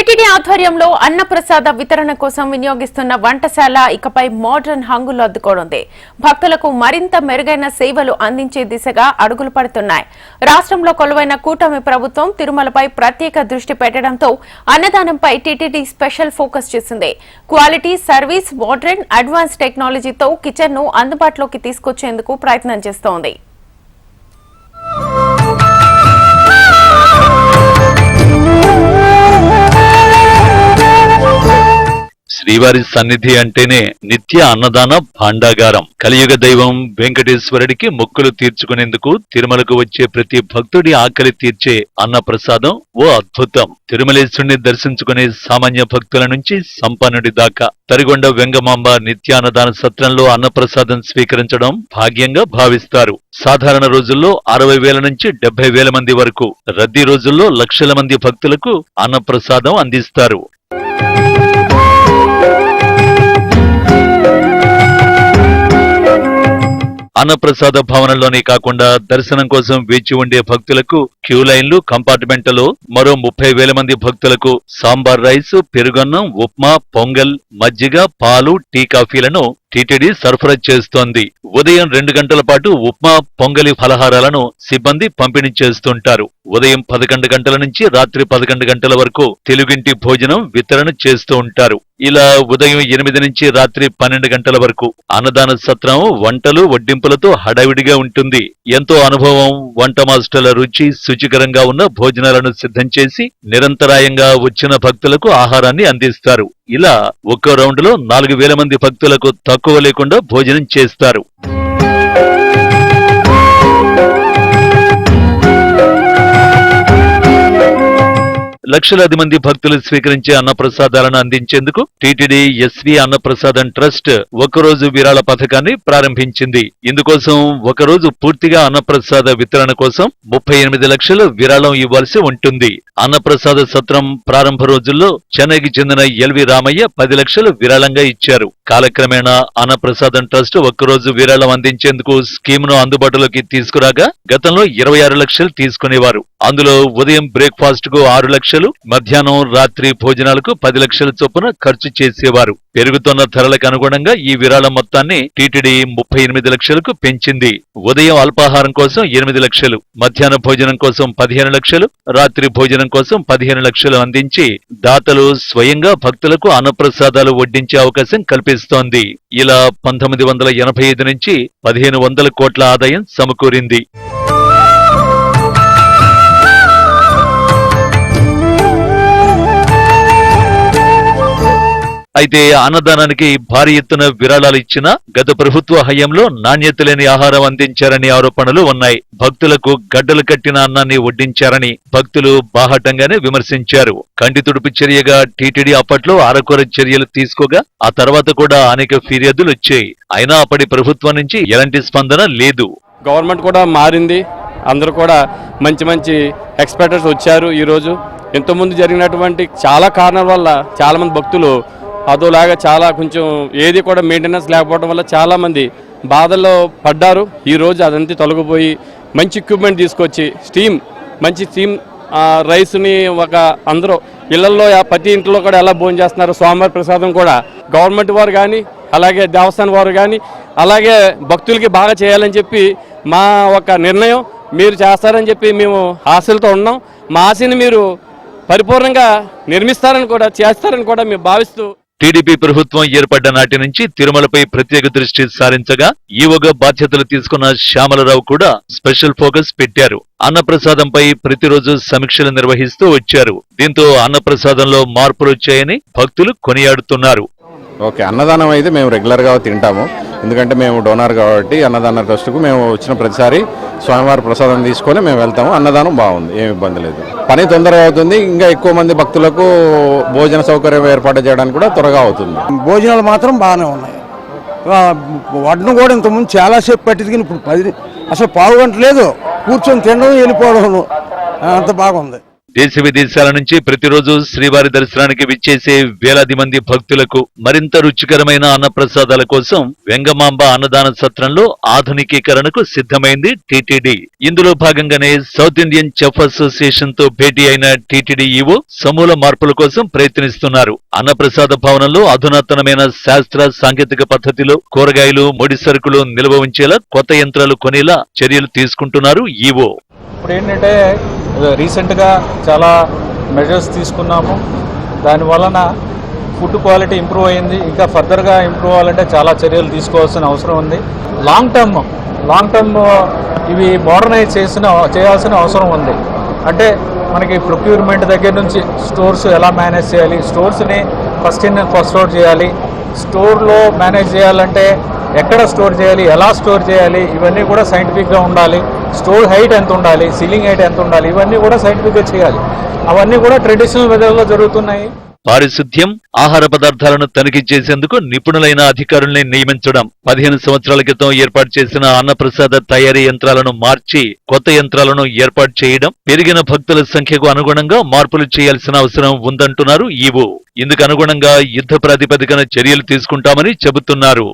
TTD ఆధ్వర్యంలో అన్నప్రసాద వితరణ కోసం వినియోగిస్తున్న వంటశాల ఇకపై మోడర్న్ హంగులు అద్దుకోనుంది. భక్తులకు మరింత మెరుగైన సేవలు అందించే దిశగా అడుగులు పడుతున్నాయి. రాష్ట్రంలో కొలువైన కూటమి ప్రభుత్వం తిరుమలపై ప్రత్యేక దృష్టి పెట్టడంతో అన్నదానంపై టీటీడీ స్పెషల్ ఫోకస్ చేసింది. క్వాలిటీ సర్వీస్ మోడర్న్ అడ్వాన్స్ టెక్నాలజీతో కిచెన్ను అందుబాటులోకి తీసుకొచ్చేందుకు ప్రయత్నం చేస్తోంది. శ్రీవారి సన్నిధి అంటేనే నిత్య అన్నదాన భాండాగారం. కలియుగ దైవం వెంకటేశ్వరుడికి మొక్కులు తీర్చుకునేందుకు తిరుమలకు వచ్చే ప్రతి భక్తుడి ఆకలి తీర్చే అన్న ప్రసాదం ఓ అద్భుతం. తిరుమలేశ్వరుని దర్శించుకునే సామాన్య భక్తుల నుంచి సంపన్నుడి దాకా. తరిగొండ వెంగమాంబ నిత్యాన్నదాన సత్రంలో అన్నప్రసాదం స్వీకరించడం భాగ్యంగా భావిస్తారు. సాధారణ రోజుల్లో అరవై వేల నుంచి డెబ్బై వేల మంది వరకు రద్దీ రోజుల్లో లక్షల మంది భక్తులకు అన్నప్రసాదం అందిస్తారు. అన్నప్రసాద భవనంలోనే కాకుండా దర్శనం కోసం వేచి ఉండే భక్తులకు క్యూ లైన్లు కంపార్ట్మెంట్లలో మరో ముప్పై వేల మంది భక్తులకు సాంబార్ రైస్ పెరుగన్నం ఉప్మా పొంగల్ మజ్జిగ పాలు టీ కాఫీలను టీటీడీ సరఫరా చేస్తోంది. ఉదయం రెండు గంటల పాటు ఉప్మా పొంగలి ఫలహారాలను సిబ్బంది పంపిణీ చేస్తుంటారు. ఉదయం పదకొండు గంటల నుంచి రాత్రి పదకొండు గంటల వరకు తెలుగింటి భోజనం వితరణ చేస్తూ ఉంటారు. ఇలా ఉదయం ఎనిమిది నుంచి రాత్రి పన్నెండు గంటల వరకు అన్నదాన సత్రం వంటలు వడ్డింపులతో హడావిడిగా ఉంటుంది. ఎంతో అనుభవం వంట మాస్టర్ల రుచి శుచికరంగా ఉన్న భోజనాలను సిద్ధం చేసి నిరంతరాయంగా వచ్చిన భక్తులకు ఆహారాన్ని అందిస్తారు. ఇలా ఒక్కో రౌండ్లో నాలుగు వేల మంది భక్తులకు తక్కువ లేకుండా భోజనం చేస్తారు. లక్షలాది మంది భక్తులు స్వీకరించే అన్నప్రసాదాలను అందించేందుకు టీటీడీ ఎస్వి అన్నప్రసాదం ట్రస్ట్ ఒకరోజు విరాళ పథకాన్ని ప్రారంభించింది. ఇందుకోసం ఒకరోజు పూర్తిగా అన్నప్రసాద వితరణ కోసం ముప్పై ఎనిమిది లక్షలు విరాళం ఇవ్వాల్సి ఉంటుంది. అన్నప్రసాద సత్రం ప్రారంభ రోజుల్లో చెన్నైకి చెందిన ఎల్వి రామయ్య పది లక్షలు విరాళంగా ఇచ్చారు. కాలక్రమేణా అన్నప్రసాదం ట్రస్ట్ ఒక్కరోజు విరాళం అందించేందుకు స్కీమ్ను అందుబాటులోకి తీసుకురాగా గతంలో ఇరవై ఆరు లక్షలు తీసుకునేవారు. అందులో ఉదయం బ్రేక్ఫాస్ట్కు ఆరు లక్షలు మధ్యాహ్నం రాత్రి భోజనాలకు పది లక్షల చొప్పున ఖర్చు చేసేవారు. పెరుగుతున్న ధరలకు అనుగుణంగా ఈ విరాళం మొత్తాన్ని టీటీడీ ముప్పై ఎనిమిది లక్షలకు పెంచింది. ఉదయం అల్పాహారం కోసం ఎనిమిది లక్షలు మధ్యాహ్న భోజనం కోసం పదిహేను లక్షలు రాత్రి భోజనం కోసం పదిహేను లక్షలు అందించి దాతలు స్వయంగా భక్తులకు అన్నప్రసాదాలు వడ్డించే అవకాశం కల్పిస్తోంది. ఇలా పంతొమ్మిది వందల ఎనభై ఐదు నుంచి పదిహేను వందల కోట్ల ఆదాయం సమకూరింది. అయితే అన్నదానానికి భారీ ఎత్తున విరాళాలు ఇచ్చిన గత ప్రభుత్వ హయాంలో నాణ్యత లేని ఆహారం అందించారని ఆరోపణలు ఉన్నాయి. భక్తులకు గడ్డలు కట్టిన అన్నాన్ని వడ్డించారని భక్తులు బాహటంగానే విమర్శించారు. కంటి తుడుపు చర్యగా టీటీడీ అప్పట్లో అరకొర చర్యలు తీసుకోగా ఆ తర్వాత కూడా అనేక ఫిర్యాదులు వచ్చాయి. అయినా అప్పటి ప్రభుత్వం నుంచి ఎలాంటి స్పందన లేదు. గవర్నమెంట్ కూడా మారింది. అందరూ కూడా మంచి మంచి ఎక్స్పర్టర్స్ వచ్చారు ఈరోజు. ఇంతకుముందు జరిగినటువంటి చాలా కారణాల వల్ల చాలామంది భక్తులు అదోలాగా చాలా కొంచెం ఏది కూడా మెయింటెనెన్స్ లేకపోవడం వల్ల చాలామంది బాధల్లో పడ్డారు. ఈరోజు అదంతా తొలగిపోయి మంచి ఎక్విప్మెంట్ తీసుకొచ్చి స్టీమ్ మంచి స్టీమ్ రైస్ని ఒక అందరూ ఇళ్ళలో ప్రతి ఇంట్లో కూడా ఎలా భోజనం చేస్తున్నారు? స్వామివారి ప్రసాదం కూడా గవర్నమెంట్ వారు కానీ అలాగే దేవస్థానం వారు కానీ అలాగే భక్తులకి బాగా చేయాలని చెప్పి మా ఒక నిర్ణయం. మీరు చేస్తారని చెప్పి మేము ఆశలతో ఉన్నాం. మా ఆశని మీరు పరిపూర్ణంగా నిర్మిస్తారని కూడా చేస్తారని కూడా మేము భావిస్తూ టీడీపీ ప్రభుత్వం ఏర్పడ్డ నాటి నుంచి తిరుమలపై ప్రత్యేక దృష్టి సారించగా ఈవోగా బాధ్యతలు తీసుకున్న శ్యామలరావు కూడా స్పెషల్ ఫోకస్ పెట్టారు. అన్నప్రసాదంపై ప్రతిరోజు సమీక్షలు నిర్వహిస్తూ వచ్చారు. దీంతో అన్నప్రసాదంలో మార్పులు వచ్చాయని భక్తులు కొనియాడుతున్నారు. ఓకే అన్నదానం అయితే మేము రెగ్యులర్గా తింటాము. ఎందుకంటే మేము డోనార్ కాబట్టి అన్నదాన ట్రస్ట్కు మేము వచ్చిన ప్రతిసారి స్వామివారి ప్రసాదం తీసుకొని మేము వెళ్తాము. అన్నదానం బాగుంది ఏమి ఇబ్బంది లేదు. పని తొందరగా అవుతుంది ఇంకా ఎక్కువ మంది భక్తులకు భోజన సౌకర్యం ఏర్పాటు చేయడానికి కూడా త్వరగా అవుతుంది. భోజనాలు మాత్రం బాగానే ఉన్నాయి. ఆ, వడ్డను కూడా ఇంతకుముందు చాలాసేపు పట్టింది ఇప్పుడు పది అసలు పావు గంట లేదు. కూర్చొని తినడం వెళ్ళిపోవడం అంత బాగుంది. దేశ విదేశాల నుంచి ప్రతిరోజు శ్రీవారి దర్శనానికి విచ్చేసే వేలాది మంది భక్తులకు మరింత రుచికరమైన అన్నప్రసాదాల కోసం వెంగమాంబ అన్నదాన సత్రంలో ఆధునికీకరణకు సిద్ధమైంది టీటీడీ. ఇందులో భాగంగానే సౌత్ ఇండియన్ చెఫ్ అసోసియేషన్తో భేటీ అయిన టీటీడీ ఈవో సమూల మార్పుల కోసం ప్రయత్నిస్తున్నారు. అన్నప్రసాద భవనంలో అధునాతనమైన శాస్త్ర సాంకేతిక పద్ధతిలో కూరగాయలు ముడి సరుకులు నిల్వ ఉంచేలా కొత్త యంత్రాలు కొనేలా చర్యలు తీసుకుంటున్నారు ఈవో. ఇప్పుడు ఏంటంటే రీసెంట్గా చాలా మెజర్స్ తీసుకున్నాము. దాని వలన ఫుడ్ క్వాలిటీ ఇంప్రూవ్ అయింది. ఇంకా ఫర్దర్గా ఇంప్రూవ్ అవ్వాలంటే చాలా చర్యలు తీసుకోవాల్సిన అవసరం ఉంది. లాంగ్ టర్మ్ లాంగ్ టర్మ్ ఇవి మోడర్నైజ్ చేసిన చేయాల్సిన అవసరం ఉంది. అంటే మనకి ప్రొక్యూర్మెంట్ దగ్గర నుంచి స్టోర్స్ ఎలా మేనేజ్ చేయాలి? స్టోర్స్ని ఫస్ట్ ఇన్ ఫస్ట్ అవుట్ చేయాలి. స్టోర్లో మేనేజ్ చేయాలంటే ఎక్కడ స్టోర్ చేయాలి? ఎలా స్టోర్ చేయాలి? ఇవన్నీ కూడా సైంటిఫిక్గా ఉండాలి. స్టోర్ హైట్ ఎంత ఉండాలి సీలింగ్ హైట్ ఎంత ఉండాలి ఇవన్నీ కూడా సైంటిఫిక్గా చేయాలి. అవన్నీ కూడా ట్రెడిషనల్ మెథడ్లో జరుగుతున్నాయి. పారిశుద్ధ్యం ఆహార పదార్థాలను తనిఖీ చేసేందుకు నిపుణులైన అధికారుల్ని నియమించడం. పదిహేను సంవత్సరాల క్రితం ఏర్పాటు చేసిన అన్నప్రసాద తయారీ యంత్రాలను మార్చి కొత్త యంత్రాలను ఏర్పాటు చేయడం. పెరిగిన భక్తుల సంఖ్యకు అనుగుణంగా మార్పులు చేయాల్సిన అవసరం ఉందంటున్నారు ఈవో. ఇందుకు అనుగుణంగా యుద్ధ ప్రాతిపదికన చర్యలు తీసుకుంటామని చెబుతున్నారు.